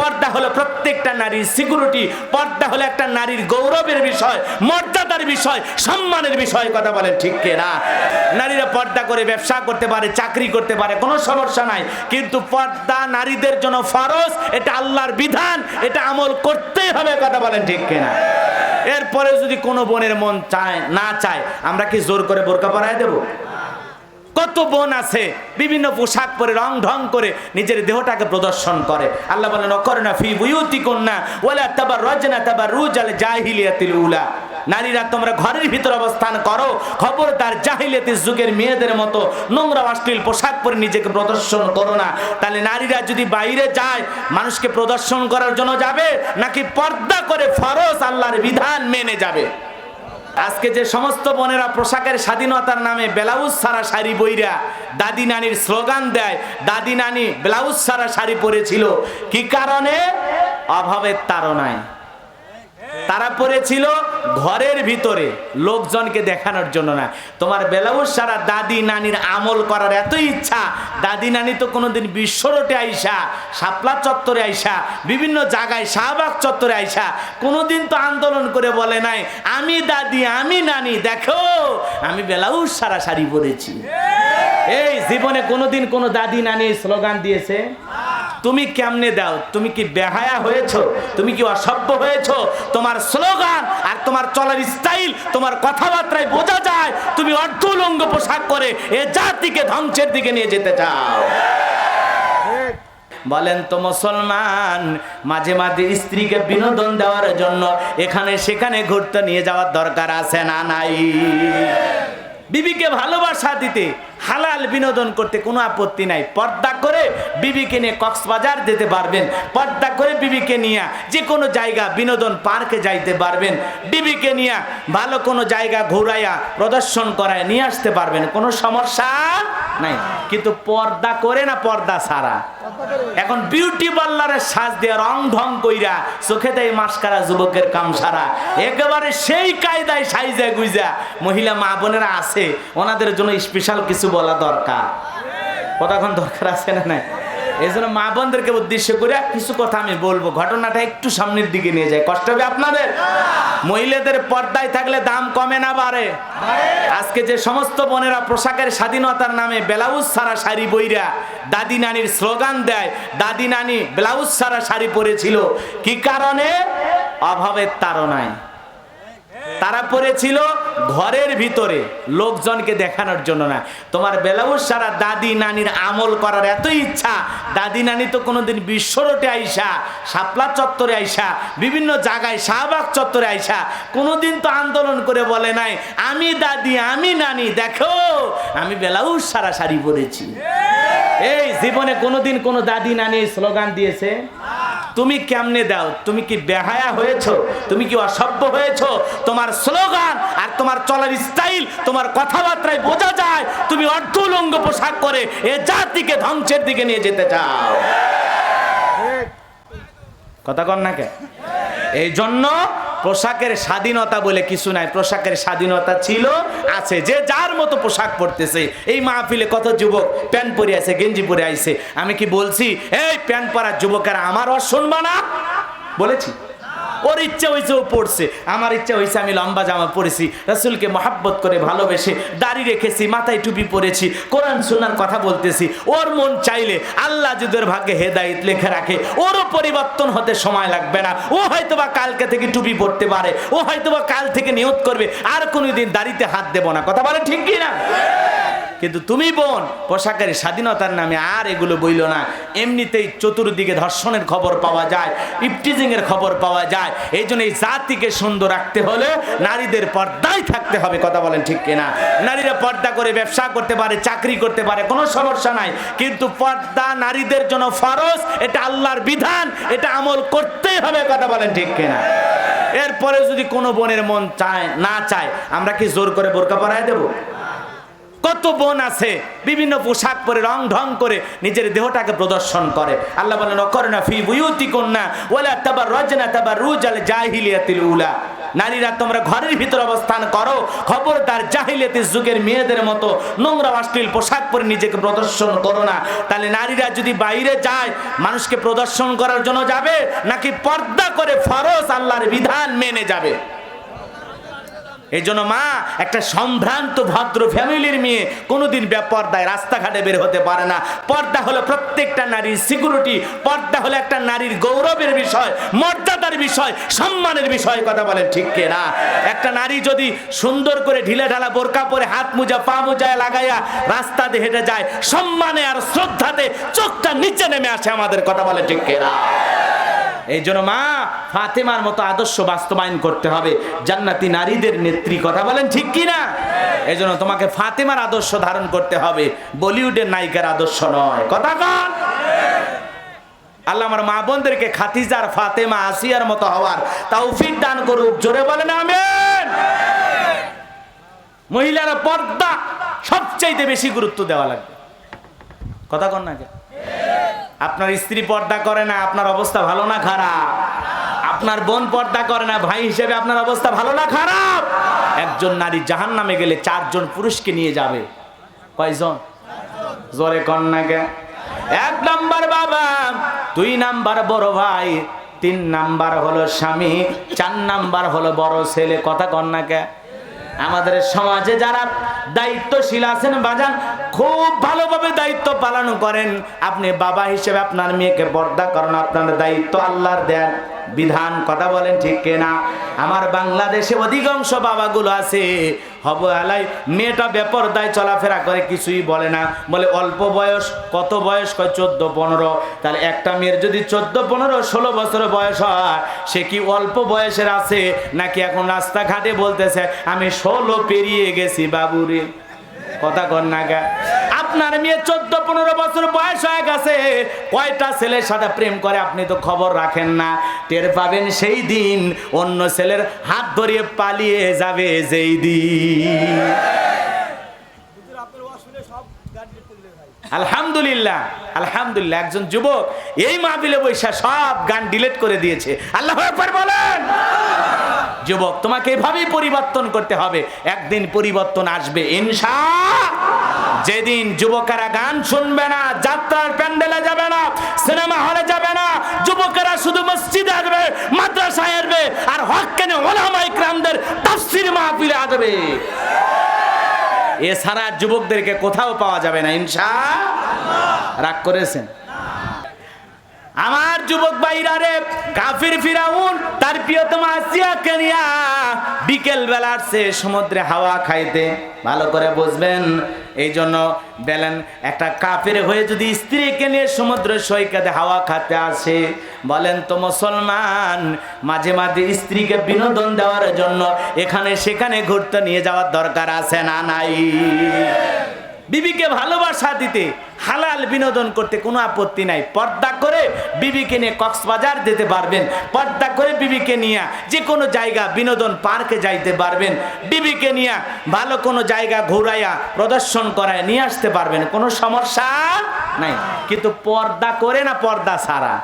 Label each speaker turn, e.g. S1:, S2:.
S1: পর্দা হলো প্রত্যেকটা নারীর সিকিউরিটি পর্দা হলো একটা নারীর গৌরবের বিষয়, মর্যাদার বিষয়, সম্মানের বিষয় কথা বলেন ঠিক না নারীরা পর্দা করে ব্যবসা করতে পারে, চাকরি করতে পারে, কোনো সমস্যা নাই। কিন্তু পর্দা নারীদের জন্য ফরজ, এটা আল্লাহর বিধান, এটা আমল করতেই হবে কথা বলেন ঠিক কিনা? এরপরে যদি কোনো বোনের মন চায়, না চায়, আমরা কি জোর করে বোরকা পরায় দেবো? কত বোন আছে, বিভিন্ন পোশাক পরে, রং ঢং করে নিজের দেহটাকে প্রদর্শন করে। আল্লাহ বলেন, অকরনা ফি বুয়ুতি কন্যা ওয়ালা তাবার রজনা তাবার রুজাল জাহিলিয়াতিল উলা। নারীরা, তোমরা ঘরের ভিতর অবস্থান করো। খবরদার জাহিলিয়াতির যুগের মেয়েদের মতো নোংরা অশ্লীল পোশাক পরে নিজেকে প্রদর্শন করো না। তাহলে নারীরা যদি বাইরে যায়, মানুষকে প্রদর্শন করার জন্য যাবে, নাকি পর্দা করে ফরজ আল্লাহর বিধান মেনে যাবে? আজকে যে সমস্ত বোনেরা পোশাকের স্বাধীনতার নামে ব্লাউজ সারা শাড়ি বইরা দাদি নানির স্লোগান দেয়, দাদি নানি ব্লাউজ সারা শাড়ি পরেছিল, কি কারণে? অভাবের তারা পড়েছিল ঘরের ভিতরে লোকজনকে দেখানোর জন্য না। তোমার ব্লাউজ সারা দাদি নানির আমল করার এত ইচ্ছা, দাদি নানি তো কোনোদিন বিশ্ব রোটে আইসা, শাপলা চত্বরে আইসা, বিভিন্ন জায়গায় শাহবাগ চত্বরে আইসা, কোনোদিন তো আন্দোলন করে বলে নাই, আমি দাদি, আমি নানি, দেখো, আমি ব্লাউজ সারা শাড়ি পরেছি। এই জীবনে কোনোদিন কোনো দাদি নানি স্লোগান দিয়েছে? তুমি কেমনে দাও? তুমি কি বেহায়া হয়েছো? তুমি কি অসভ্য হয়েছো? তোমার স্লোগান আর তোমার চলার স্টাইল, তোমার কথাবার্তায় বোঝা যায়। তুমি অর্ধলঙ্গ পোশাক করে এ জাতিকে ধ্বংসের দিকে নিয়ে যেতে চাও। বলেন তো মুসলমান, মাঝে মাঝে স্ত্রীকে বিনোদন দেওয়ার জন্য এখানে সেখানে ঘুরতে নিয়ে যাওয়ার দরকার আছে না নাই? বিবিকে ভালোবাসা দিতে, হালাল বিনোদন করতে কোনো আপত্তি নাই। পর্দা করে বিবিকে নিয়ে কক্সবাজার যেতে পারবেন। পর্দা করে বিবিকে নিয়ে যে কোনো জায়গা বিনোদন পার্কে যাইতে পারবেন। বিবিকে নিয়ে ভালো কোনো জায়গা ঘুরাইয়া, প্রদর্শন করায় নিয়ে আসতে পারবেন। কোনো সমস্যা নাই। কিন্তু পর্দা করে না পর্দা ছাড়া। এখন বিউটি পার্লারের সাজ দিয়ে রং ঢং কইরা চোখে দেয় মাস্কারা যুবকের কাম সারা একেবারে সেই কায়দায় সাইজা গুইজা। মহিলা মা বোনেরা আছে, ওনাদের জন্য স্পেশাল কিছু বলা দরকার। কতক্ষণ দরকার আছে না নাই? এই জন্য মা বোনদেরকে উদ্দেশ্য করে কিছু কথা আমি বলব। ঘটনাটা একটু সামনের দিকে নিয়ে যায়। কষ্ট হবে আপনাদের? মহিলাদের পর্দায় থাকলে দাম কমে না বাড়ে। আজকে যে সমস্ত বোনেরা পোশাকের স্বাধীনতার নামে ব্লাউজ সারা শাড়ি বইরা দাদি নানির স্লোগান দেয়, দাদি নানি ব্লাউজ সারা শাড়ি পরেছিল, কি কারণে? অভাবের তারা পড়েছিল ঘরের ভিতরে লোকজনকে দেখানোর জন্য না। তোমার ব্লাউজ সারা দাদি নানির আমল করার এত ইচ্ছা, দাদি নানি তো কোনোদিন বিশ্ব রোটে আইসা, শাপলা চত্বরে আইসা, বিভিন্ন জায়গায় শাহবাগ চত্বরে আইসা, কোনোদিন তো আন্দোলন করে বলে নাই, আমি দাদি, আমি নানি, দেখো, আমি ব্লাউজ সারা শাড়ি পরেছি। এই জীবনে কোনোদিন কোনো দাদি নানি স্লোগান দিয়েছে? তুমি কেমনে দাও? তুমি কি বেহায়া হয়েছো? তুমি কি অসভ্য হয়েছো? তোমার স্লোগান আর তোমার চলার স্টাইল তোমার কথাবার্তায় বোঝা যায়। তুমি অর্ধলঙ্গ পোশাক করে এ জাতিকে ধ্বংসের দিকে নিয়ে যেতে চাও। কথা কর না কে? এই জন্য পোশাকের স্বাধীনতা বলে কিছু নাই। পোশাকের স্বাধীনতা ছিল, আছে। যে যার মতো পোশাক পরতেছে। এই মাহফিলে কত যুবক প্যান্ট পরে আছে, গেঞ্জি পরে আইছে। আমি কি বলছি, এই প্যান্ট পরার যুবকেরা আমার অসম্মানা বলেছি। ওর ইচ্ছা হয়েছে ও পড়ছে। আমার ইচ্ছা হয়েছে আমি লম্বা জামা পরেছি। রাসুলকে মহাব্বত করে ভালোবেসে দাড়ি রেখেছি, মাথায় টুপি পরেছি, কোরআন শোনার কথা বলতেছি। ওর মন চাইলে আল্লাহ যদি ওর ভাগ্যে হেদায়ত লেখে রাখে, ওরও পরিবর্তন হতে সময় লাগবে না। ও হয়তোবা কালকে থেকে টুপি পড়তে পারে, ও হয়তোবা কাল থেকে নিয়ত করবে, আর কোনোদিন দাড়িতে হাত দেবো না। কথা বলে ঠিক কি না কিন্তু তুমি বোন, পোশাকের স্বাধীনতার নামে আর এগুলো বইল না। এমনিতেই চতুর্দিকে ধর্ষণের খবর পাওয়া যায় ইপটিজিং এর খবর পাওয়া যায়। এই জন্য এই জাতিকে সুন্দর রাখতে হলে নারীদের পর্দায় থাকতে হবে, কথা বলেন ঠিক কিনা। নারীরা পর্দা করে ব্যবসা করতে পারে, চাকরি করতে পারে, কোনো সমস্যা নাই। কিন্তু পর্দা নারীদের জন্য ফরজ, এটা আল্লাহর বিধান, এটা আমল করতেই হবে, কথা বলেন ঠিক কিনা। এরপরে যদি কোনো বোনের মন চায়, না চায়, আমরা কি জোর করে বোরকা পরায় দেবো? কত বোন আছে, বিভিন্ন পোশাক পরে, রং ঢং করে নিজের দেহটাকে প্রদর্শন করে। আল্লাহ বলেন, অকরনা ফি বুয়ুতি কন্যা ওয়ালা তাবার রজনা তাবার রুজাল জাহিলিয়াতিল উলা। নারীরা, তোমরা ঘরের ভিতর অবস্থান করো। খবরদার জাহিলিয়াতের যুগের মেয়েদের মতো নোংরা অশ্লীল পোশাক পরে নিজেকে প্রদর্শন করো না। তাহলে নারীরা যদি বাইরে যায়, মানুষকে প্রদর্শন করার জন্য যাবে, নাকি পর্দা করে ফরজ আল্লাহর বিধান মেনে যাবে? এই জন্য মা, একটা সম্ভ্রান্ত, ভদ্র ফ্যামিলির মেয়ে কোনোদিন বেপর্দায় রাস্তাঘাটে বের হতে পারে না। পর্দা হলো প্রত্যেকটা নারীর সিকিউরিটি পর্দা হলো একটা নারীর গৌরবের বিষয়, মর্যাদার বিষয়, সম্মানের বিষয়, কথা বলেন ঠিক কে না একটা নারী যদি সুন্দর করে ঢিলে ঢালা বোরকা পরে হাত মুজা, পা মুজায় লাগাইয়া রাস্তাতে হেঁটে যায়, সম্মানে আর শ্রদ্ধাতে চোখটা নিচে নেমে আসে আমাদের, কথা বলে ঠিক না এই জন্য মা ফাতেমার মতো আদর্শ বাস্তবায়ন করতে হবে। জান্নাতি নারীদের নেত্রী কথা বলেন ঠিক কি না এই জন্য তোমাকে ফাতেমার আদর্শ ধারণ করতে হবে। বলিউডের নায়িকার আদর্শ নয়। কথা কন আল্লাহ আমার মা বোনদেরকে খাতিজার ফাতেমা আসিয়ার মতো হওয়ার তৌফিক দান করুক। জোরে বলেন আমেন। মহিলারা পর্দা সবচাইতে বেশি গুরুত্ব দেওয়া লাগবে। কথা কন না কে? আপনার স্ত্রী পর্দা করে না, আপনার অবস্থা ভালো না খারাপ? আপনার বোন পর্দা করে না, ভাই হিসেবে আপনার অবস্থা ভালো না খারাপ? একজন নারী জাহান নামে গেলে চারজন পুরুষকে নিয়ে যাবে। কয়জন? জোরে কন্যাকে এক নাম্বার বাবা, দুই নাম্বার বড় ভাই, তিন নাম্বার হলো স্বামী, চার নাম্বার হলো বড় ছেলে, কথা কন্যাকে আমাদের সমাজে যারা দায়িত্বশীল আছেন, বাজান, খুব ভালোভাবে দায়িত্ব পালন করেন। আপনি বাবা হিসেবে আপনার মেয়েকে বর্দা করেন, আপনার দায়িত্ব আল্লাহর দেন। বিধান কথা বলেন ঠিক কিনা? আমার বাংলাদেশে অধিকাংশ বাবাগুলো আছে হব আলাই মেয়েটা বেপরদায় চলাফেরা করে, কিছুই বলে না। বলে, অল্প বয়স, কত বয়স? কয়, চোদ্দ, পনেরো। তাহলে একটা মেয়ের যদি চোদ্দ, পনেরো, ষোলো বছর বয়স হয়, সে কি অল্প বয়সের আছে? নাকি এখন রাস্তাঘাটে বলতেছে, আমি ষোলো পেরিয়ে গেছি, বাবুরে। কথা কর না গা। আপনার মেয়ে চোদ্দ, পনেরো বছর বয়স হয়ে গেছে। কয়টা ছেলের সাথে প্রেম করে আপনি তো খবর রাখেন না। টের পাবেন সেই দিন অন্য ছেলের হাত ধরিয়ে পালিয়ে যাবে যেই দিন। আলহামদুলিল্লাহ আলহামদুলিল্লাহ, একজন যুবক এই মাহবিলে বৈশা সব গান ডিলেট করে দিয়েছে। আল্লাহ বলেন। যুবক, তোমাকে এভাবেই পরিবর্তন করতে হবে। একদিন পরিবর্তন আসবে, ইনশা যেদিন যুবকেরা গান শুনবে না, যাত্রার প্যান্ডেলে যাবে না, সিনেমা হলে যাবে না, যুবকেরা শুধু মসজিদে আসবে, মাদ্রাসায় আসবে, আর হক কেন ওলামা ইকরামদের তাফসির মাহফিলে আসবে। এছাড়া যুবকদেরকে কোথাও পাওয়া যাবে না ইনশা রাগ করেছেন? আমার যুবক ভাইরা রে, কাফির ফিরাউন, তার প্রিয়তমা আসিয়াকে নিয়া বিকেল বেলা সে সমুদ্রে হাওয়া খাইতে। ভালো করে বুঝবেন এই জন্য বেলেন, একটা কাফের হয়ে যদি স্ত্রীকে নিয়ে সমুদ্র সৈকতে হাওয়া খাতে আসে, বলেন তো মুসলমান, মাঝে মাঝে স্ত্রীকে বিনোদন দেওয়ার জন্য এখানে সেখানে ঘুরতে নিয়ে যাওয়ার দরকার আছে না নাই? বিবিকে ভালোবাসা দিতে, হালাল বিনোদন করতে কোনো আপত্তি নাই। পর্দা করে বিবিকে নিয়ে কক্সবাজার যেতে পারবেন। পর্দা করে বিবিকে নিয়ে যে কোনো জায়গা বিনোদন পার্কে যাইতে পারবেন। বিবিকে নিয়ে ভালো কোনো জায়গা ঘুরাইয়া, প্রদর্শন করায় নিয়ে আসতে পারবেন। কোনো সমস্যা নাই। কিন্তু পর্দা করে না পর্দা ছাড়া।